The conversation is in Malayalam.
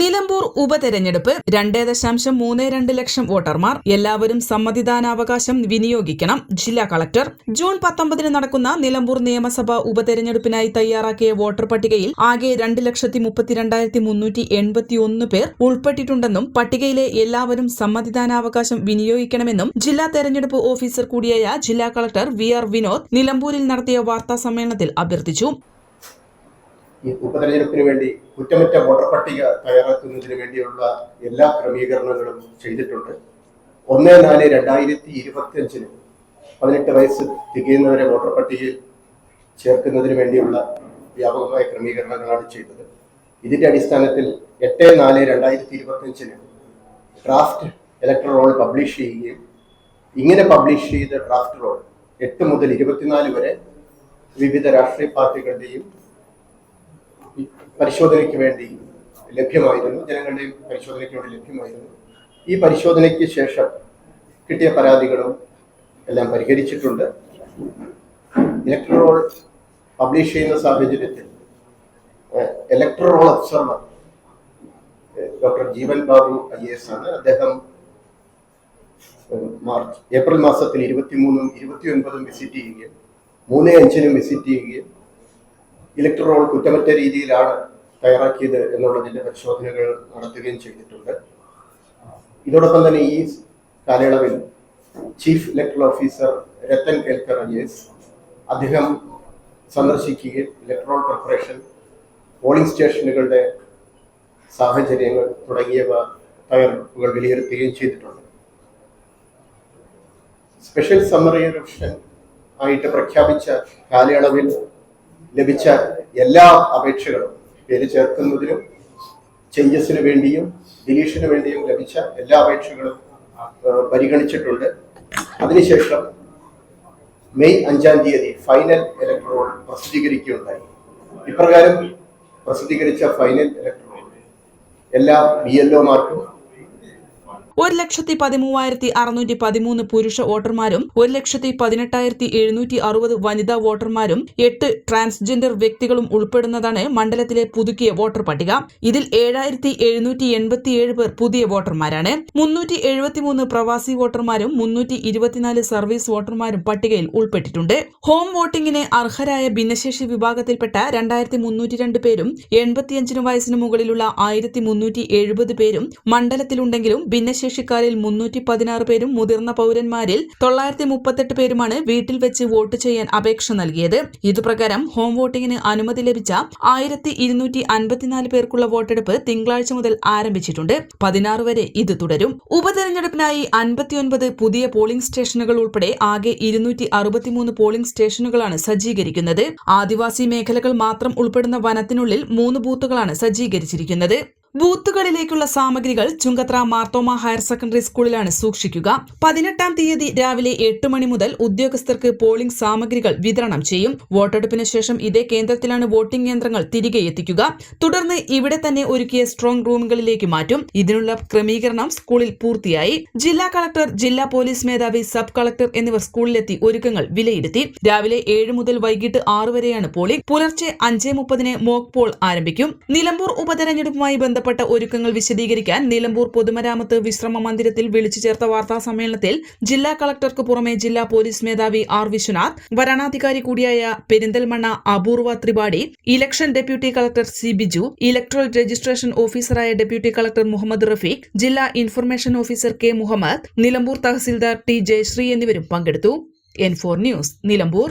Nilambur ഉപതെരഞ്ഞെടുപ്പ് രണ്ടേ ദശാംശം മൂന്ന് രണ്ട് ലക്ഷം വോട്ടർമാർ എല്ലാവരും സമ്മതിദാനാവകാശം വിനിയോഗിക്കണം ജില്ലാ കളക്ടർ. ജൂൺ പത്തൊമ്പതിന് നടക്കുന്ന നിലമ്പൂർ നിയമസഭാ ഉപതെരഞ്ഞെടുപ്പിനായി തയ്യാറാക്കിയ വോട്ടർ പട്ടികയിൽ ആകെ രണ്ട് ലക്ഷത്തി മുപ്പത്തിരണ്ടായിരത്തി മുന്നൂറ്റി എൺപത്തി ഒന്ന് പേർ ഉൾപ്പെട്ടിട്ടുണ്ടെന്നും പട്ടികയിലെ എല്ലാവരും സമ്മതിദാനാവകാശം വിനിയോഗിക്കണമെന്നും ജില്ലാ തെരഞ്ഞെടുപ്പ് ഓഫീസർ കൂടിയായ ജില്ലാ കളക്ടർ വി ആർ വിനോദ് നിലമ്പൂരിൽ നടത്തിയ വാർത്താ സമ്മേളനത്തിൽ അഭ്യർത്ഥിച്ചു. ഈ ഉപതെരഞ്ഞെടുപ്പിന് വേണ്ടി കുറ്റമറ്റ വോട്ടർ പട്ടിക തയ്യാറാക്കുന്നതിന് വേണ്ടിയുള്ള എല്ലാ ക്രമീകരണങ്ങളും ചെയ്തിട്ടുണ്ട്. ഒന്ന് നാല് രണ്ടായിരത്തി ഇരുപത്തി അഞ്ചിന് പതിനെട്ട് വയസ്സ് തികയുന്നവരെ വോട്ടർ പട്ടികയിൽ ചേർക്കുന്നതിന് വേണ്ടിയുള്ള വ്യാപകമായ ക്രമീകരണങ്ങളാണ് ചെയ്തത്. ഇതിന്റെ അടിസ്ഥാനത്തിൽ എട്ട് നാല് രണ്ടായിരത്തി ഇരുപത്തി അഞ്ചിന് ഡ്രാഫ്റ്റ് ഇലക്ട്രൽ റോൾ പബ്ലിഷ് ചെയ്യുകയും ഇങ്ങനെ പബ്ലിഷ് ചെയ്ത ഡ്രാഫ്റ്റ് റോൾ എട്ട് മുതൽ ഇരുപത്തിനാല് വരെ വിവിധ രാഷ്ട്രീയ പാർട്ടികളുടെയും പരിശോധനയ്ക്ക് വേണ്ടി ലഭ്യമായിരുന്നു. ജനങ്ങളുടെ പരിശോധനയ്ക്ക് വേണ്ടി ലഭ്യമായിരുന്നു. ഈ പരിശോധനയ്ക്ക് ശേഷം കിട്ടിയ പരാതികളും എല്ലാം പരിഹരിച്ചിട്ടുണ്ട്. ഇലക്ട്രോൾ പബ്ലിഷ് ചെയ്യുന്ന സാഹചര്യത്തിൽ electoral observer doctor Jeevan Babu I S ആണ്. അദ്ദേഹം മാർച്ച് ഏപ്രിൽ മാസത്തിൽ ഇരുപത്തിമൂന്നും ഇരുപത്തിയൊൻപതും വിസിറ്റ് ചെയ്യുകയും മൂന്ന് അഞ്ചിനും വിസിറ്റ് ചെയ്യുകയും ഇലക്ട്രോൾ കുറ്റമറ്റ രീതിയിലാണ് തയ്യാറാക്കിയത് എന്നുള്ളതിന്റെ പരിശോധനകൾ നടത്തുകയും ചെയ്തിട്ടുണ്ട്. ഇതോടൊപ്പം തന്നെ ഈ കാലയളവിൽ chief electoral officer Rathan Kelkar I അദ്ദേഹം സന്ദർശിക്കുകയും ഇലക്ട്രോൾ പ്രിപ്പറേഷൻ പോളിംഗ് സ്റ്റേഷനുകളുടെ സാഹചര്യങ്ങൾ തുടങ്ങിയവ തയ്യാറെടുപ്പുകൾ വിലയിരുത്തുകയും ചെയ്തിട്ടുണ്ട്. സ്പെഷ്യൽ സമ്മറി റിവിഷൻ ആയിട്ട് പ്രഖ്യാപിച്ച കാലയളവിൽ ലഭിച്ച എല്ലാ അപേക്ഷകളും പേര് ചേർക്കുന്നതിനും ചേഞ്ചസിന് വേണ്ടിയും ഡിലീഷന് വേണ്ടിയും ലഭിച്ച എല്ലാ അപേക്ഷകളും പരിഗണിച്ചിട്ടുണ്ട്. അതിനുശേഷം മെയ് അഞ്ചാം തീയതി ഫൈനൽ ഇലക്ട്രോൾ പ്രസിദ്ധീകരിക്കുകയുണ്ടായി. ഇപ്രകാരം പ്രസിദ്ധീകരിച്ച ഫൈനൽ ഇലക്ട്രോൾ എല്ലാ ബി എൽ ഒമാർക്കും ഒരു ലക്ഷത്തി പതിമൂവായിരത്തി അറുന്നൂറ്റി പതിമൂന്ന് പുരുഷ വോട്ടർമാരും ഒരു ലക്ഷത്തി പതിനെട്ടായിരത്തി എഴുന്നൂറ്റി അറുപത് വനിതാ വോട്ടർമാരും എട്ട് ട്രാൻസ്ജെൻഡർ വ്യക്തികളും ഉൾപ്പെടുന്നതാണ് മണ്ഡലത്തിലെ പുതുക്കിയ വോട്ടർ പട്ടിക. ഇതിൽ ഏഴായിരത്തി എഴുന്നൂറ്റി എൺപത്തിയേഴ് പേർ പുതിയ വോട്ടർമാരാണ്. മുന്നൂറ്റി എഴുപത്തിമൂന്ന് പ്രവാസി വോട്ടർമാരും മുന്നൂറ്റി ഇരുപത്തിനാല് സർവീസ് വോട്ടർമാരും പട്ടികയിൽ ഉൾപ്പെട്ടിട്ടുണ്ട്. ഹോം വോട്ടിംഗിന് അർഹരായ ഭിന്നശേഷി വിഭാഗത്തിൽപ്പെട്ട രണ്ടായിരത്തി മുന്നൂറ്റി രണ്ട് പേരും എൺപത്തിയഞ്ചിന് വയസ്സിന് മുകളിലുള്ള ആയിരത്തി മുന്നൂറ്റി എഴുപത് പേരും മണ്ഡലത്തിലുണ്ടെങ്കിലും ഭിന്നശേഷിക്കാരിൽ മുന്നൂറ്റി പതിനാറ് പേരും മുതിർന്ന പൗരന്മാരിൽ തൊള്ളായിരത്തി മുപ്പത്തെട്ട് പേരുമാണ് വീട്ടിൽ വെച്ച് വോട്ട് ചെയ്യാൻ അപേക്ഷ നൽകിയത്. ഇതുപ്രകാരം ഹോം വോട്ടിംഗിന് അനുമതി ലഭിച്ച ആയിരത്തി ഇരുന്നൂറ്റി അൻപത്തിനാല് പേർക്കുള്ള വോട്ടെടുപ്പ് തിങ്കളാഴ്ച മുതൽ ആരംഭിച്ചിട്ടുണ്ട്. പതിനാറ് വരെ ഇത് തുടരും. ഉപതെരഞ്ഞെടുപ്പിനായി അൻപത്തിയൊൻപത് പുതിയ പോളിംഗ് സ്റ്റേഷനുകൾ ഉൾപ്പെടെ ആകെ ഇരുന്നൂറ്റി അറുപത്തിമൂന്ന് പോളിംഗ് സ്റ്റേഷനുകളാണ് സജ്ജീകരിക്കുന്നത്. ആദിവാസി മേഖലകൾ മാത്രം ഉൾപ്പെടുന്ന വനത്തിനുള്ളിൽ മൂന്ന് ബൂത്തുകളാണ് സജ്ജീകരിച്ചിരിക്കുന്നത്. ബൂത്തുകളിലേക്കുള്ള സാമഗ്രികൾ ചുങ്കത്ര മാർത്തോമ ഹയർ സെക്കൻഡറി സ്കൂളിലാണ് സൂക്ഷിക്കുക. പതിനെട്ടാം തീയതി രാവിലെ എട്ട് മണി മുതൽ ഉദ്യോഗസ്ഥർക്ക് പോളിംഗ് സാമഗ്രികൾ വിതരണം ചെയ്യും. വോട്ടെടുപ്പിന് ശേഷം ഇതേ കേന്ദ്രത്തിലാണ് വോട്ടിംഗ് യന്ത്രങ്ങൾ തിരികെ എത്തിക്കുക. തുടർന്ന് ഇവിടെ തന്നെ ഒരുക്കിയ സ്ട്രോങ് റൂമുകളിലേക്ക് മാറ്റും. ഇതിനുള്ള ക്രമീകരണം സ്കൂളിൽ പൂർത്തിയായി. ജില്ലാ കളക്ടർ ജില്ലാ പോലീസ് മേധാവി സബ് കളക്ടർ എന്നിവർ സ്കൂളിലെത്തി ഒരുക്കങ്ങൾ വിലയിരുത്തി. രാവിലെ ഏഴ് മുതൽ വൈകിട്ട് ആറ് വരെയാണ് പോളിംഗ്. പുലർച്ചെ അഞ്ച് മുപ്പതിന് മോക്ക് പോൾ ആരംഭിക്കും. നിലമ്പൂർ ഉപതെരഞ്ഞെടുപ്പുമായി ബന്ധപ്പെട്ട് ബന്ധപ്പെട്ട ഒരുക്കങ്ങൾ വിശദീകരിക്കാൻ നിലമ്പൂർ പൊതുമരാമത്ത് വിശ്രമ മന്ദിരത്തിൽ വിളിച്ചു ചേർത്ത വാർത്താ സമ്മേളനത്തിൽ ജില്ലാ കളക്ടർക്ക് പുറമെ ജില്ലാ പോലീസ് മേധാവി ആർ വിശ്വനാഥ് വരണാധികാരി കൂടിയായ Perinthalmanna Apoorva Tripathi election deputy collector C Biju electoral registration ഓഫീസറായ ഡെപ്യൂട്ടി കളക്ടർ മുഹമ്മദ് റഫീഖ് ജില്ലാ information officer K Muhammad Nilambur tahsildar T Jayasree എന്നിവരും പങ്കെടുത്തു. N four news Nilambur.